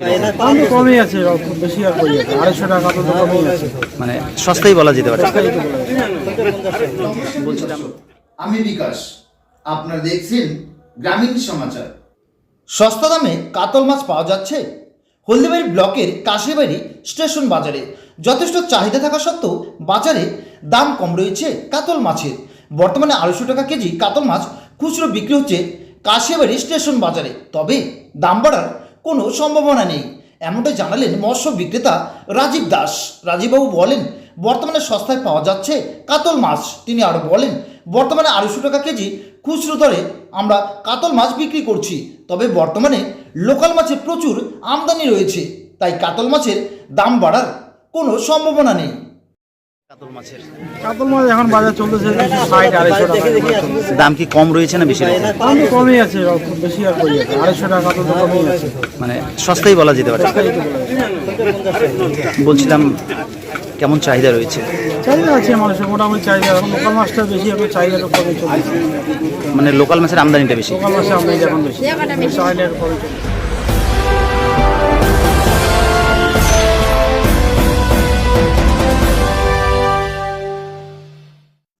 দাম মানে সস্তাই বলা যেতে পারে। আমি বিকাশ আপনারা দেখছেন গ্রামীণ সমাচার। সস্তা দামে কাতল মাছ পাওয়া যাচ্ছে। হলদিবাড়ি ব্লকের কাশিবাড়ি স্টেশন বাজারে। যথেষ্ট চাহিদা থাকা সত্ত্বেও বাজারে দাম কম রয়েছে কাতল মাছের। বর্তমানে আড়াইশো টাকা কেজি কাতল মাছ খুচরো বিক্রি হচ্ছে কাশিয়াবাড়ি স্টেশন বাজারে। তবে দাম বাড়ার কোনো সম্ভাবনা নেই। এমনটাই জানালেন মৎস্য বিক্রেতা রাজীব দাস। রাজীববাবু বলেন, বর্তমানে সস্তায় পাওয়া যাচ্ছে কাতল মাছ। তিনি আরও বলেন, বর্তমানে আড়াইশো টাকা কেজি খুচরো দরে আমরা কাতল মাছ বিক্রি করছি। তবে বর্তমানে লোকাল মাছের প্রচুর আমদানি রয়েছে। তাই কাতল মাছের দাম বাড়ার কোনো সম্ভাবনা নেই। কাতল মাছের। কাতল মাছ এখন বাজার চলতেছে ষাট আড়াইশো টাকা। দাম কি কম রয়েছে না বেশি রয়েছে দাম তো কমই আছে বেশি আর কই আছে। আড়াইশো টাকা তো কমই আছে। মানে সস্তাই বলা যেতে পারে। বলছিলাম কেমন চাহিদা রয়েছে? চাহিদা আছে মানুষের মোটামুটি চাহিদা। এখন লোকাল মাছটা বেশি এখন চাহিদাটা কমে চলছে। মানে লোকাল মাছের আমদানিটা বেশি। লোকাল এখন বেশি। চাহিদার কমে চলছে।